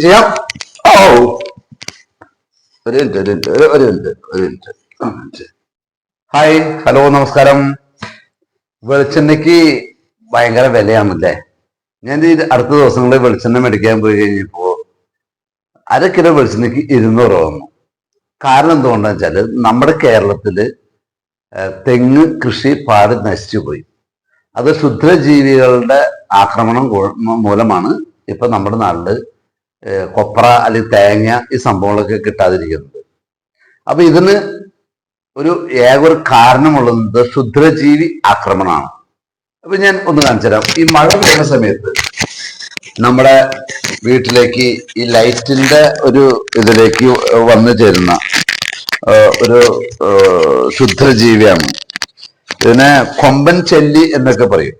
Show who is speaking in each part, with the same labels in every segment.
Speaker 1: ചെയ്യാം. ഓ. ഒരു മിനിറ്റ് ഒരു മിനിറ്റ് ഒരു ഒരു മിനിറ്റ് ഒരു മിനിറ്റ്. ഹായ്. ഹലോ നമസ്കാരം. വെളിച്ചെണ്ണയ്ക്ക് ഭയങ്കര വിലയാണല്ലേ? ഞാൻ ഈ അടുത്ത ദിവസങ്ങളിൽ വെളിച്ചെണ്ണ മേടിക്കാൻ പോയി കഴിഞ്ഞപ്പോ അര കിലോ വെളിച്ചെണ്ണയ്ക്ക് ഇരുന്നൂറ് വന്നു. കാരണം എന്തുകൊണ്ടാന്ന് വെച്ചാൽ നമ്മുടെ കേരളത്തിൽ തെങ്ങ് കൃഷി പാട് നശിച്ചു പോയി. അത് ക്ഷുദ്രജീവികളുടെ ആക്രമണം മൂലമാണ് ഇപ്പൊ നമ്മുടെ നാട്ടിൽ കൊപ്ര അല്ലെങ്കിൽ തേങ്ങ ഈ സംഭവങ്ങളൊക്കെ കിട്ടാതിരിക്കുന്നത്. അപ്പൊ ഇതിന് ഒരു ഏക ഒരു കാരണമുള്ളത് ക്ഷുദ്രജീവി ആക്രമണമാണ്. അപ്പൊ ഞാൻ ഒന്ന് കാണിച്ചു തരാം. ഈ മഴ പെയ്യുന്ന സമയത്ത് നമ്മുടെ വീട്ടിലേക്ക് ഈ ലൈറ്റിന്റെ ഒരു ഇതിലേക്ക് വന്നു ചേരുന്ന ഒരു ക്ഷുദ്രജീവിയാണ്. ഇതിനെ കൊമ്പൻ ചെല്ലി എന്നൊക്കെ പറയും.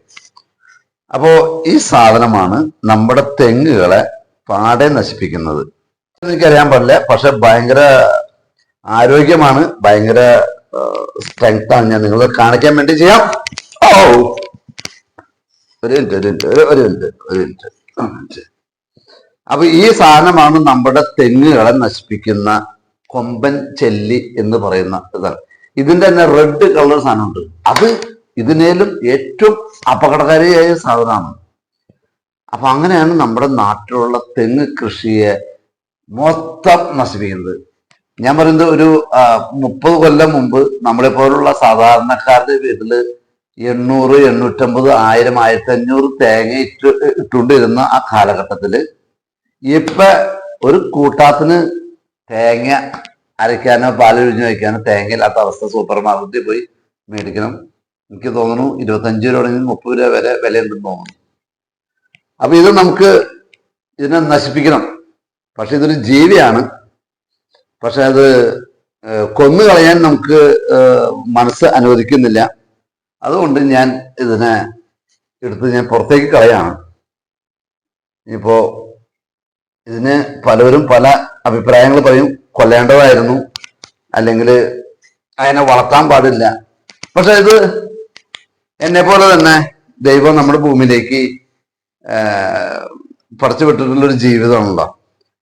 Speaker 1: അപ്പോ ഈ സാധനമാണ് നമ്മുടെ തെങ്ങുകളെ പാടെ നശിപ്പിക്കുന്നത്. എനിക്കറിയാൻ പാടില്ല. പക്ഷെ ഭയങ്കര ആരോഗ്യമാണ്. ഭയങ്കര സ്ട്രെങ്ത് ആണ് ഞാൻ നിങ്ങളെ കാണിക്കാൻ വേണ്ടി ചെയ്യാം. ഓ! ഒരു മിനിറ്റ് ഒരു മിനിറ്റ് ഒരു മിനിറ്റ് ഒരു മിനിറ്റ് അപ്പൊ ഈ സാധനമാണ് നമ്മുടെ തെങ്ങുകളെ നശിപ്പിക്കുന്ന കൊമ്പൻ ചെല്ലി എന്ന് പറയുന്ന ഇതാണ്. ഇതിന്റെ തന്നെ റെഡ് കളർ സാധനമുണ്ട്. അത് ഇതിനേലും ഏറ്റവും അപകടകാരിയായ സാധനമാണ്. അപ്പൊ അങ്ങനെയാണ് നമ്മുടെ നാട്ടിലുള്ള തെങ്ങ് കൃഷിയെ മൊത്തം നശിപ്പിക്കുന്നത്. ഞാൻ പറയുന്നത് ഒരു മുപ്പത് കൊല്ലം മുമ്പ് നമ്മളെ പോലുള്ള സാധാരണക്കാരുടെ വീട്ടിൽ എണ്ണൂറ് എണ്ണൂറ്റമ്പത് ആയിരം ആയിരത്തി അഞ്ഞൂറ് തേങ്ങ ഇട്ട് ഇട്ടുകൊണ്ടിരുന്ന ആ കാലഘട്ടത്തിൽ ഇപ്പൊ ഒരു കൂട്ടാത്തിന് തേങ്ങ അരയ്ക്കാനോ പാൽ ഒഴിഞ്ഞു വയ്ക്കാനോ തേങ്ങയില്ലാത്ത അവസ്ഥ സൂപ്പർ മാർക്കറ്റിൽ പോയി മേടിക്കണം. എനിക്ക് തോന്നുന്നു ഇരുപത്തഞ്ച് രൂപ മുപ്പത് രൂപ വരെ വിലയുണ്ടെന്ന് തോന്നുന്നു. അപ്പൊ ഇത് നമുക്ക് ഇതിനെ നശിപ്പിക്കണം. പക്ഷെ ഇതൊരു ജീവിയാണ്. പക്ഷെ അത് കൊന്നു കളയാൻ നമുക്ക് മനസ്സ് അനുവദിക്കുന്നില്ല. അതുകൊണ്ട് ഞാൻ ഇതിനെ എടുത്ത് ഞാൻ പുറത്തേക്ക് കളയാണ്. ഇപ്പോ ഇതിന് പലവരും പല അഭിപ്രായങ്ങൾ പറയും. കൊല്ലേണ്ടതായിരുന്നു. അല്ലെങ്കിൽ അതിനെ വളർത്താൻ പാടില്ല. പക്ഷെ ഇത് എന്നെ പോലെ തന്നെ ദൈവം നമ്മുടെ ഭൂമിയിലേക്ക് പറിച്ചു വിട്ടിട്ടുള്ള ഒരു ജീവിതമാണല്ലോ.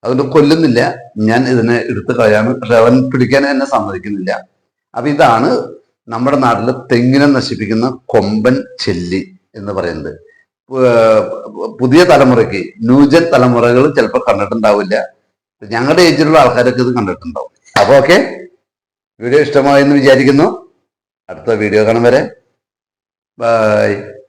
Speaker 1: അതുകൊണ്ട് കൊല്ലുന്നില്ല. ഞാൻ ഇതിനെ എടുത്ത് കളയാണ്. പക്ഷെ അവൻ പിടിക്കാൻ എന്നെ സമ്മതിക്കുന്നില്ല. അപ്പൊ ഇതാണ് നമ്മുടെ നാട്ടിൽ തെങ്ങിനെ നശിപ്പിക്കുന്ന കൊമ്പൻ ചെല്ലി എന്ന് പറയുന്നത്. പുതിയ തലമുറയ്ക്ക് ന്യൂജൻ തലമുറകൾ ചിലപ്പോൾ കണ്ടിട്ടുണ്ടാവില്ല. ഞങ്ങളുടെ ഏജിലുള്ള ആൾക്കാരൊക്കെ ഇത് കണ്ടിട്ടുണ്ടാവും. അപ്പൊ ഓക്കെ വീഡിയോ ഇഷ്ടമായെന്ന് വിചാരിക്കുന്നു. അടുത്ത വീഡിയോ കാണാൻ വരെ. ബൈ.